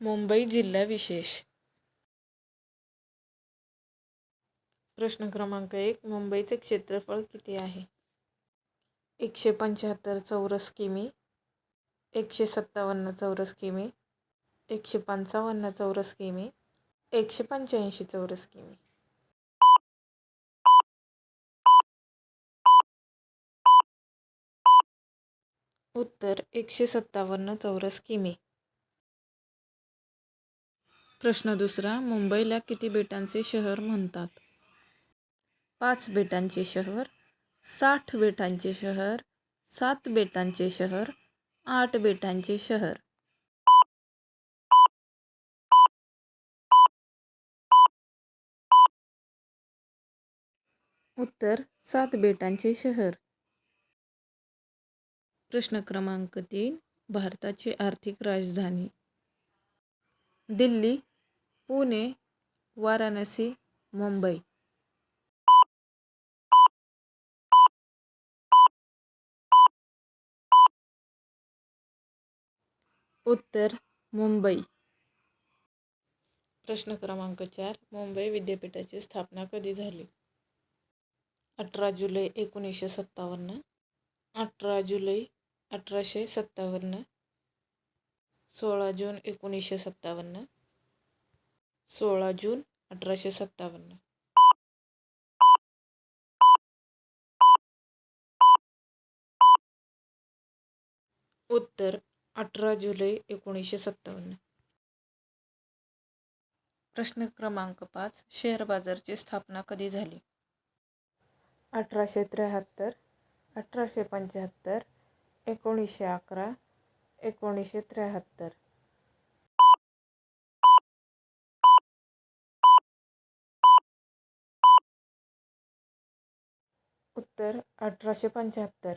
मुंबई जिल्हा विशेष. प्रश्न क्रमांक एक मुंबईचे क्षेत्रफळ किती आहे? एकशे पंच्याहत्तर चौरस किमी एकशे सत्तावन्न चौरस किमी एकशे पंचावन्न चौरस किमी एकशे पंच्याऐंशी चौरस किमी. उत्तर एकशे सत्तावन्न चौरस किमी. प्रश्न दुसरा मुंबईला किती बेटांचे शहर म्हणतात? पाच बेटांचे शहर साठ बेटांचे शहर सात बेटांचे शहर आठ बेटांचे शहर. उत्तर सात बेटांचे शहर. प्रश्न क्रमांक तीन भारताची आर्थिक राजधानी. दिल्ली पुणे वाराणसी मुंबई. उत्तर मुंबई. प्रश्न क्रमांक चार मुंबई विद्यापीठाची स्थापना कधी झाली? अठरा जुलै एकोणीसशे सत्तावन्न अठरा जुलै अठराशे सत्तावन्न सोळा जून एकोणीसशे सत्तावन्न. सोळा जून अठराशे सत्तावन्न. उत्तर अठरा जुलै एकोणीसशे सत्तावन्न. प्रश्न क्रमांक पाच शेअर बाजारची स्थापना कधी झाली? अठराशे त्र्याहत्तर अठराशे पंच्याहत्तर एकोणीसशे अकरा एकोणीसशे त्र्याहत्तर. उत्तर अठराशे पंच्याहत्तर.